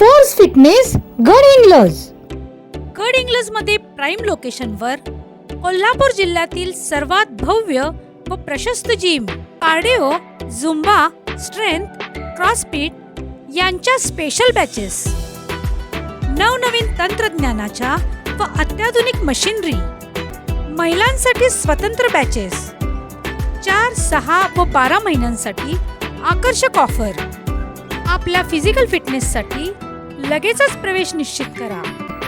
Force fitness गड गड इंग्लजमध्ये prime लोकेशनवर कोल्हापूर जिल्ह्यातील सर्वात भव्य व प्रशस्त gym cardio zumba strength crossfit यांच्या स्पेशल बॅचेस नवनवीन तंत्रज्ञानाच्या व अत्याधुनिक मशिनरी महिलांसाठी स्वतंत्र बॅचेस चार सहा व बारा महिन्यांसाठी आकर्षक ऑफर आपल्या फिजिकल फिटनेससाठी लगेचच प्रवेश निश्चित करा.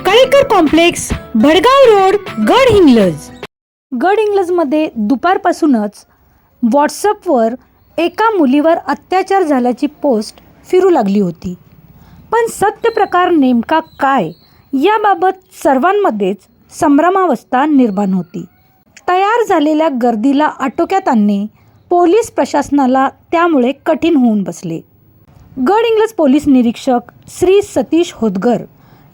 कळेकर कॉम्प्लेक्स भडगाव रोड गड हिंग्लज गड इंग्लजमध्ये दुपारपासूनच व्हॉट्सअपवर एका मुलीवर अत्याचार झाल्याची पोस्ट फिरू लागली होती. पण सत्य प्रकार नेमका काय याबाबत सर्वांमध्येच संभ्रमावस्था निर्माण होती. तयार झालेल्या गर्दीला आटोक्यात आणणे पोलीस प्रशासनाला त्यामुळे कठीण होऊन बसले. गड इंग्लज पोलीस निरीक्षक श्री सतीश होदगर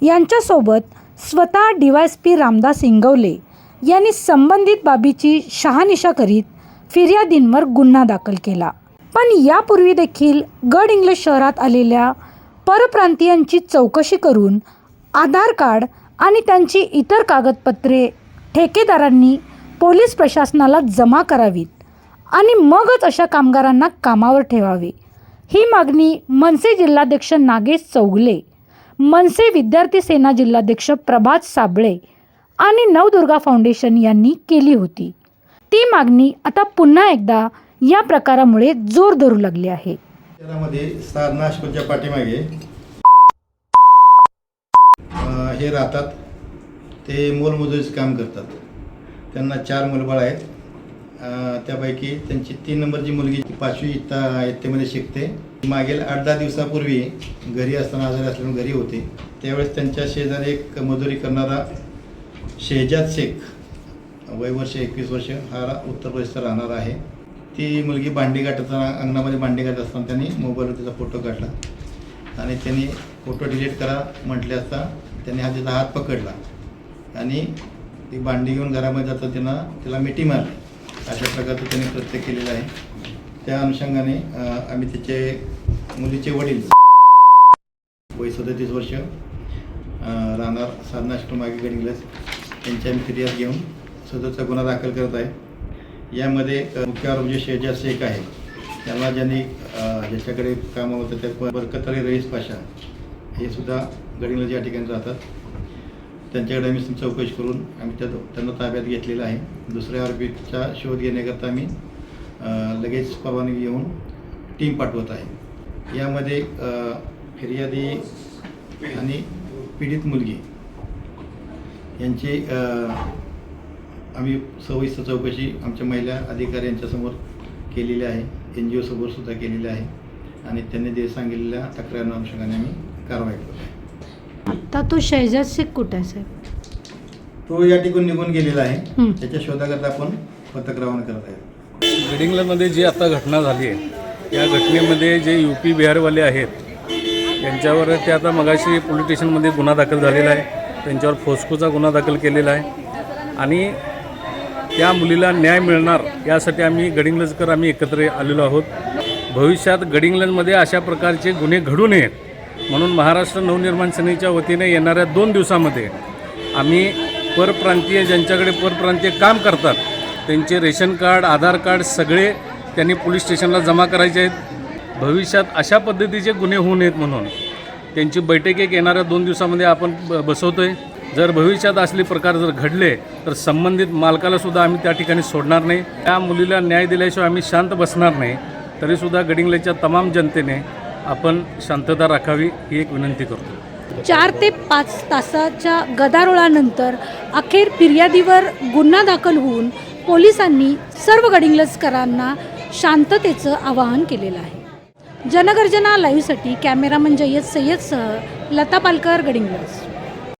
यांच्यासोबत स्वतः D Y S P Ramdas Ingawale यांनी संबंधित बाबीची शहानिशा करीत फिर्यादींवर गुन्हा दाखल केला. पण यापूर्वी देखील गड इंग्लज शहरात आलेल्या परप्रांतीयांची चौकशी करून आधार कार्ड आणि त्यांची इतर कागदपत्रे ठेकेदारांनी पोलीस प्रशासनाला जमा करावीत आणि मगच अशा कामगारांना कामावर ठेवावे. ही मागणी मनसे जिल्हाध्यक्ष नागेश चौगले मनसे विद्यार्थी सेना जिल्हाध्यक्ष प्रभात साबळे आणि नवदुर्गा फाउंडेशन यांनी केली होती. ती मागणी आता पुन्हा एकदा या प्रकारामुळे जोर धरू लागली आहे. शहरामध्ये पाठीमागे अं, हे राहतात. ते मोलमजुरीचं काम करतात. त्यांना चार मुलबाळ आहेत. त्यापैकी त्यांची तीन नंबरची मुलगी पाचवी इत्ता इत्तेमध्ये शिकते. मागील आठ दहा दिवसापूर्वी घरी असताना आजारी असल्यामुळे घरी होते. त्यावेळेस त्यांच्या शेजारी एक मजुरी करणारा शेहजाद शेख वय वर्ष एकवीस वर्ष हा उत्तर प्रदेशचा राहणार आहे. ती मुलगी भांडी गाठताना अंगणामध्ये भांडी गाठत असताना त्यांनी मोबाईलवर तिचा फोटो काढला. आणि त्यांनी फोटो डिलीट करा म्हटले असता त्यांनी हा तिचा हात पकडला. आणि ती भांडी घेऊन घरामध्ये जाता त्यांना तिला मिठी मारली. अशा प्रकारचं त्यांनी कृत्य केलेलं आहे. त्या अनुषंगाने आम्ही तिचे मुलीचे वडील वय सदतीस वर्ष राहणार साधनाश्रम मागे गडिंगलज यांची आम्ही फिर्याद घेऊन सदरचा गुन्हा दाखल करत आहे. यामध्ये मुख्य मुख्य जे शेजा शेख आहे त्याला ज्यांनी ज्याच्याकडे कामं होतं त्या बरकत रईस पाशा हे सुद्धा गडिंगला या ठिकाणी राहतात. त्यांच्याकडे आम्ही चौकशी करून आम्ही त्या त्यांना ताब्यात घेतलेलं आहे. दुसऱ्या आरोपीचा शोध घेण्याकरता आम्ही लगेच परवानगी घेऊन टीम पाठवत आहे. यामध्ये फिर्यादी आणि पीडित मुलगी यांची आम्ही सविस्तर चौकशी आमच्या महिला अधिकाऱ्यांच्यासमोर केलेली आहे. एन जी ओसमोर सुद्धा केलेली आहे. आणि त्यांनी जे सांगितलेल्या तक्रारीनुषंगाने आम्ही कारवाई करतो आहे आता तो शहजाद शेख कुठे आहे साहेब? तो या ठिकाणी निघून गेलेला आहे. हं. त्याच्या शोधाकरता आपण पथक रवाना करत आहे. गडिंग्लजमध्ये जी आता घटना झाली आहे या घटनेमध्ये जे यू पी बिहारवाले आहेत यांच्यावर ते आता मगाशी पोलीस स्टेशनमध्ये गुन्हा दाखल झालेला आहे. त्यांच्यावर फोस्कोचा गुन्हा दाखल केलेला आहे. आणि त्या मुलीला न्याय मिळणार यासाठी आम्ही गडिंग्लजकर आम्ही एकत्र आलेलो आहोत. भविष्यात गडिंग्लजमध्ये अशा प्रकारचे गुन्हे घडू नयेत. म्हणून महाराष्ट्र नवनिर्माण सेनेच्या वतीने येणाऱ्या दोन दिवसामध्ये आम्ही परप्रांतीय ज्यांच्याकडे परप्रांतीय काम करतात त्यांचे रेशन कार्ड आधार कार्ड सगळे त्यांनी पोलीस स्टेशनला जमा करायचे आहेत. भविष्यात अशा पद्धतीचे गुन्हे होऊ नयेत म्हणून त्यांची बैठक एक येणाऱ्या दोन दिवसामध्ये आपण बसवतो आहे जर भविष्यात असले प्रकार जर घडले तर संबंधित मालकालासुद्धा आम्ही त्या ठिकाणी सोडणार नाही. त्या मुलीला न्याय दिल्याशिवाय आम्ही शांत बसणार नाही. तरीसुद्धा गडिंगलेच्या तमाम जनतेने आपण शांतता राखावी ही एक विनंती करतो. चार ते पाच तासाच्या गदारोळानंतर अखेर फिर्यादीवर गुन्हा दाखल होऊन पोलिसांनी सर्व गडिंग्लजकरांना शांततेचं आवाहन केलेलं आहे. जनगर्जना लाईव्हसाठी कॅमेरामन जय्यद सय्यदसह लता पालकर गडिंग्लज.